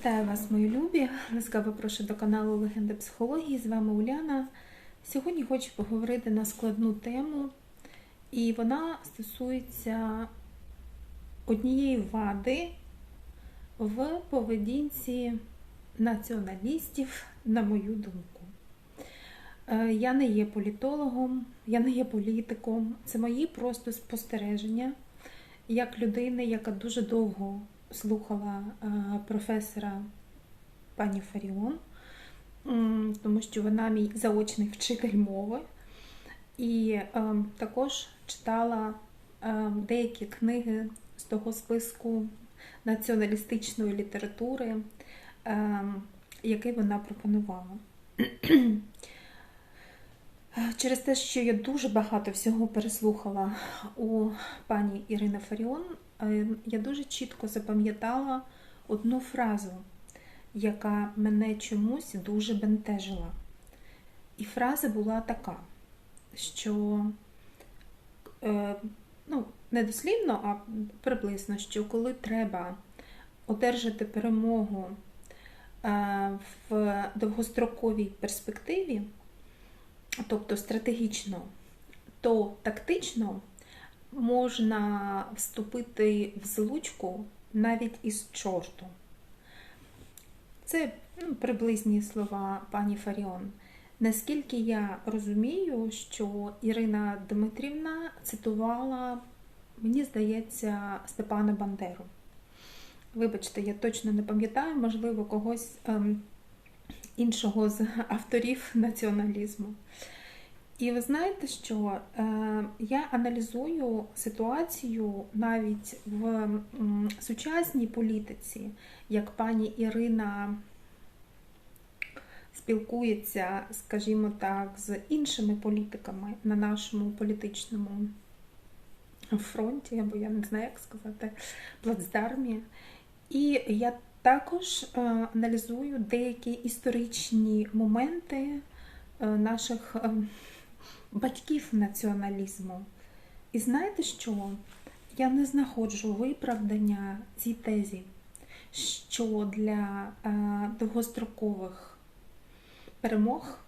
Вітаю вас, мої любі! Ласкаво прошу до каналу Легенди психології. З вами Уляна. Сьогодні хочу поговорити на складну тему, і вона стосується однієї вади в поведінці націоналістів, на мою думку. Е, Я не є політологом, я не є політиком. Це мої просто спостереження як людини, яка дуже довго слухала е, професора пані Фаріон, тому що вона мій заочний вчитель мови. І е, також читала е, деякі книги з того списку націоналістичної літератури, який вона пропонувала. Через те, що я дуже багато всього переслухала у пані Ірини Фаріон, я дуже чітко запам'ятала одну фразу, яка мене чомусь дуже бентежила. І фраза була така, що е, ну, не дослівно, а приблизно, що коли треба одержати перемогу е, в довгостроковій перспективі, тобто стратегічно, то тактично можна вступити в злучку навіть із чортом. Це ну, приблизні слова пані Фаріон. Наскільки я розумію, що Ірина Дмитрівна цитувала, мені здається, Степана Бандеру. Вибачте, я точно не пам'ятаю, можливо, когось ем, іншого з авторів націоналізму. І ви знаєте, що е, я аналізую ситуацію навіть в сучасній політиці, як пані Ірина спілкується, скажімо так, з іншими політиками на нашому політичному фронті, або я не знаю, як сказати, плацдармі. І я також е, аналізую деякі історичні моменти е, наших батьків націоналізму. І знаєте що? Я не знаходжу виправдання цій тезі, що для довгострокових перемог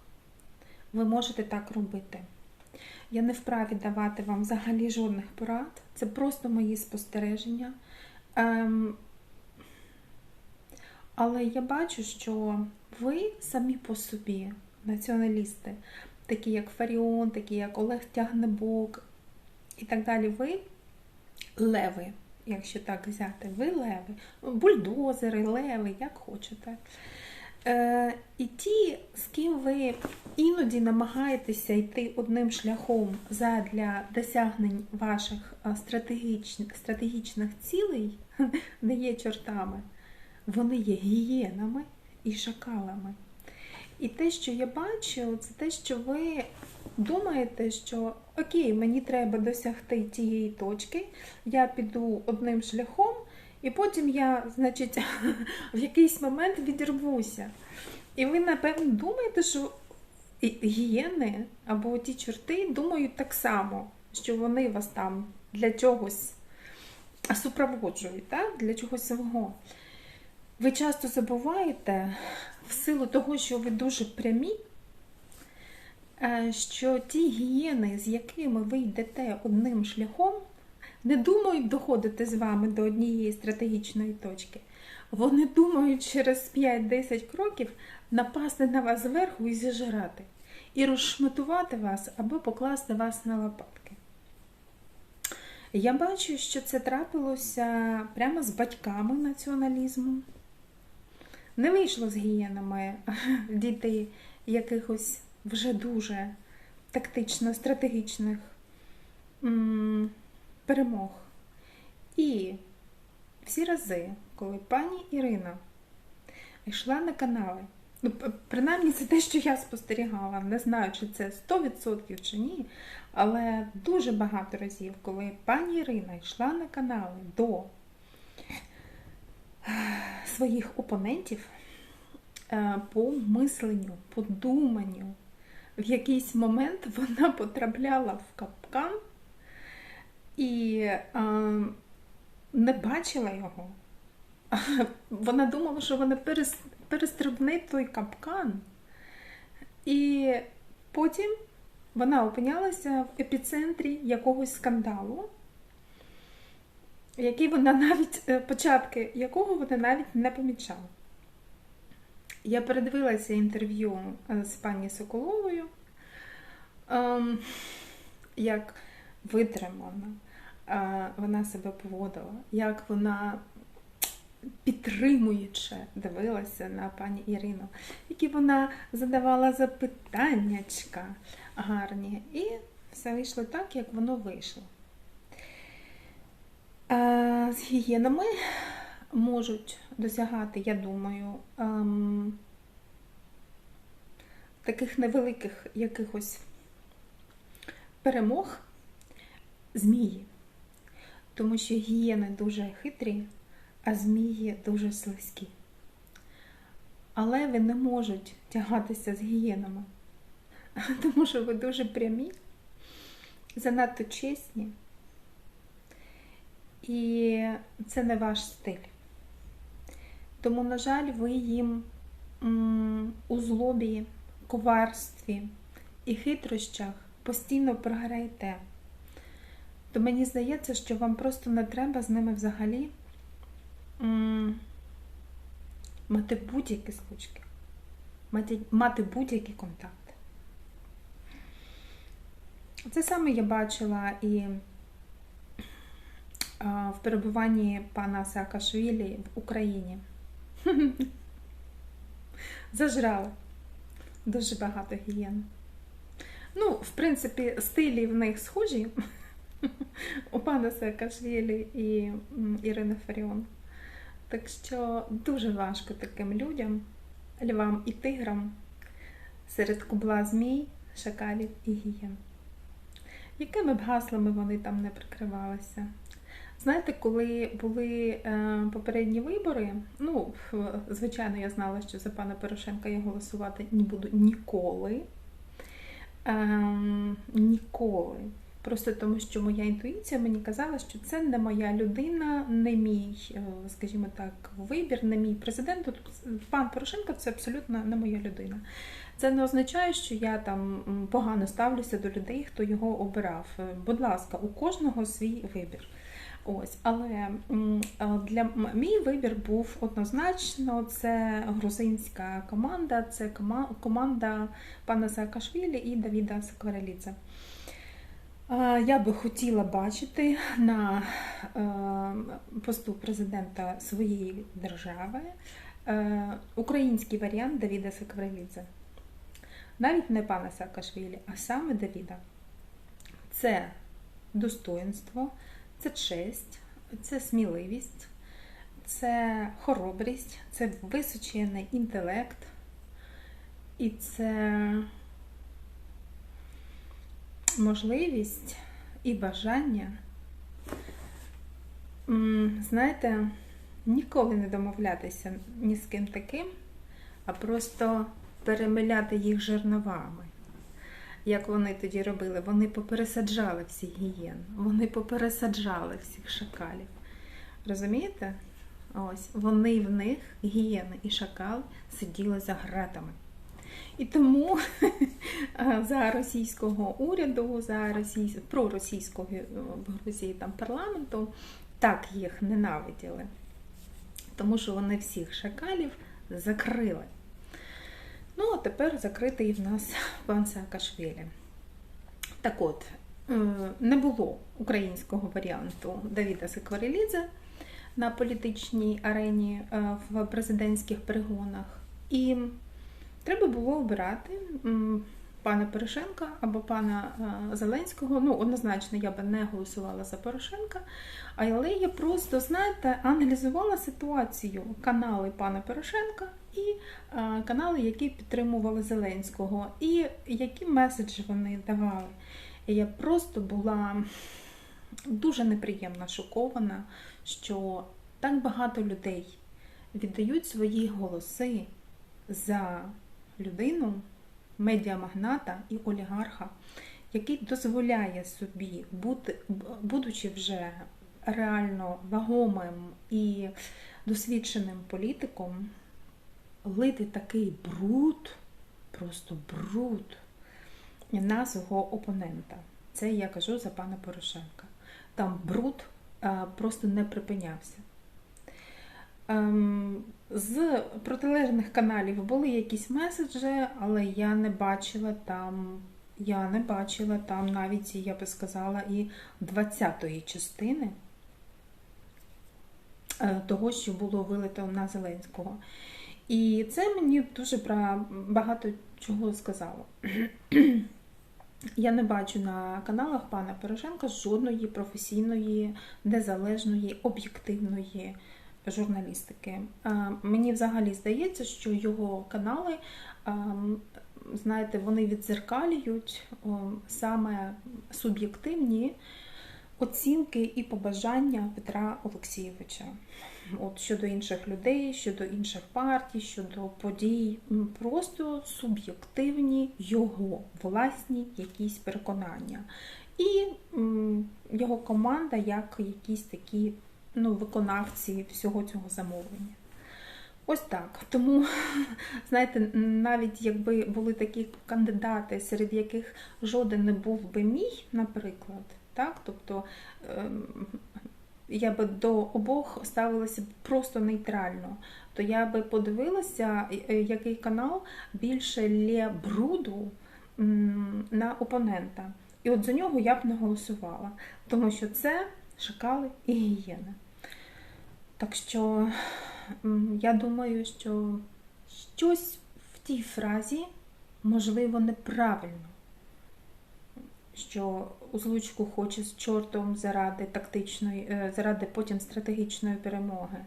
ви можете так робити. Я не вправі давати вам взагалі жодних порад. Це просто мої спостереження. Ем, але я бачу, що ви самі по собі, націоналісти, такі як Фаріон, такі як Олег Тягнебок і так далі, ви леви, якщо так взяти, ви леви, бульдозери, леви, як хочете. Е, І ті, з ким ви іноді намагаєтеся йти одним шляхом задля досягнень ваших стратегічних, стратегічних цілей, не є чортами вони є гієнами і шакалами. І те, що я бачу, це те, що ви думаєте, що окей, мені треба досягти тієї точки, я піду одним шляхом, і потім я, значить, в якийсь момент відірвуся. І ви, напевно, думаєте, що гієни або ті чорти думають так само, що вони вас там для чогось супроводжують, так? для чогось свого. Ви часто забуваєте, силу того, що ви дуже прямі, е, що ті гієни, з якими ви йдете одним шляхом, не думають доходити з вами до однієї стратегічної точки. Вони думають через 5-10 кроків напасти на вас зверху і зіжирати, і розшматувати вас або покласти вас на лопатки. Я бачу, що це трапилося прямо з батьками націоналізму. Не вийшло з гієнами дійти якихось вже дуже тактично стратегічних перемог. І всі рази, коли пані Ірина йшла на канали, ну, принаймні це те, що я спостерігала, не знаю, чи це 100% чи ні, але дуже багато разів, коли пані Ірина йшла на канали до своїх опонентів е, по мисленню, по думанню. В якийсь момент вона потрапляла в капкан і е, не бачила його. Вона думала, що вона перес- перестрибне той капкан. І потім вона опинялася в епіцентрі якогось скандалу, який вона навіть, е, початки якого вона навіть не помічала. Я передивилася інтерв'ю е, з пані Соколовою, ем, як витримана е, вона себе поводила, як вона підтримуюче дивилася на пані Ірину, які вона задавала запитаннячка гарні. І все вийшло так, як воно вийшло. Е, З гігієнами можуть досягати, я думаю, ем, таких невеликих якихось перемог змії. Тому що гієни дуже хитрі, а змії дуже слизькі. Але ви не можуть тягатися з гієнами, тому що ви дуже прямі, занадто чесні. І це не ваш стиль. Тому, на жаль, ви їм у злобі, коварстві і хитрощах постійно програєте. То мені здається, що вам просто не треба з ними взагалі мати будь-які скучки, мати, будь-які контакти. Це саме я бачила і в перебуванні пана Саакашвілі в Україні. Зажрали дуже багато гієн. Ну, в принципі, стилі в них схожі у пана Саакашвілі і Ірини Фаріон. Так що дуже важко таким людям, львам і тиграм, серед кубла змій, шакалів і гієн. Якими б гаслами вони там не прикривалися? Знаєте, коли були е, попередні вибори, ну, звичайно, я знала, що за пана Порошенка я голосувати не буду ніколи. Ем, ніколи. Просто тому, що моя інтуїція мені казала, що це не моя людина, не мій, е, скажімо так, вибір, не мій президент. Пан Порошенко це абсолютно не моя людина. Це не означає, що я там погано ставлюся до людей, хто його обирав. Е, Будь ласка, у кожного свій вибір. Ось, але для мій вибір був однозначно. Це грузинська команда, це команда пана Саакашвілі і Давіда Сакварелідзе. Я би хотіла бачити на е, посту президента своєї держави е, український варіант Давіда Сакварелідзе. Навіть не пана Саакашвілі, а саме Давіда. Це достоинство, це честь, це сміливість, це хоробрість, це височений інтелект, і це можливість і бажання, знаєте, ніколи не домовлятися ні з ким таким, а просто перемиляти їх жерновами. Як вони тоді робили? Вони попересаджали всіх гієн, вони попересаджали всіх шакалів. Розумієте? Ось вони в них, гієни і шакал, сиділи за гратами. І тому за російського уряду, за російсь... проросійського е, в Грузії там парламенту так їх ненавиділи, тому що вони всіх шакалів закрили. Ну, а тепер закритий в нас пан Саакашвілі. Так от, е, не було українського варіанту Давіда Секварелідзе на політичній арені е, в президентських перегонах. І треба було обирати пана Порошенка або пана е, Зеленського. Ну, однозначно, я би не голосувала за Порошенка, але я просто, знаєте, аналізувала ситуацію канали пана Порошенка і е, канали, які підтримували Зеленського, і які меседжі вони давали. Я просто була дуже неприємно шокована, що так багато людей віддають свої голоси за людину, медіамагната і олігарха, який дозволяє собі, бути, будучи вже реально вагомим і досвідченим політиком лити такий бруд, просто бруд на свого опонента. Це я кажу за пана Порошенка. Там бруд а, просто не припинявся. Ем, з протилежних каналів були якісь меседжі, але я не бачила там, я не бачила там навіть, я би сказала, і 20-ї частини е, того, що було вилито на Зеленського. І це мені дуже про багато чого сказало. Я не бачу на каналах пана Порошенка жодної професійної, незалежної, об'єктивної журналістики. Мені взагалі здається, що його канали, знаєте, вони відзеркалюють саме суб'єктивні оцінки і побажання Петра Олексійовича. От щодо інших людей, щодо інших партій, щодо подій, просто суб'єктивні його власні якісь переконання. І його команда як якісь такі ну, виконавці всього цього замовлення. Ось так. Тому, знаєте, навіть якби були такі кандидати, серед яких жоден не був би мій, наприклад, так, тобто ем, я би до обох ставилася просто нейтрально, то я би подивилася, е, який канал більше лє бруду на опонента. І от за нього я б не голосувала, тому що це шакали і гієни. Так що я думаю, що щось в тій фразі можливо неправильно, що Узлучку хоче з чортом заради тактичної, е, заради потім стратегічної перемоги.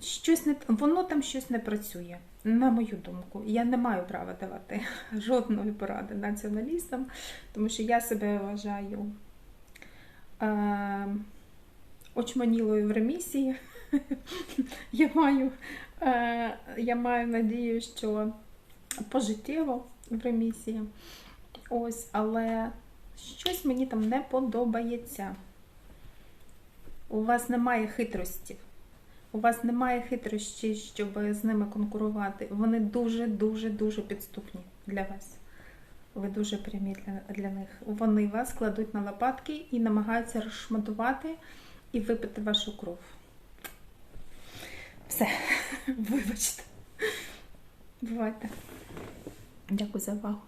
Щось не воно там щось не працює, на мою думку. Я не маю права давати жодної поради націоналістам, тому що я себе вважаю очманілою в ремісії. Я маю, е, я маю надію, що пожиттєво в ремісії. Ось, але щось мені там не подобається. У вас немає хитрості. У вас немає хитрощі, щоб з ними конкурувати. Вони дуже-дуже-дуже підступні для вас. Ви дуже прямі для, для них. Вони вас кладуть на лопатки і намагаються розшматувати і випити вашу кров. Все, вибачте. Бувайте. Дякую за увагу.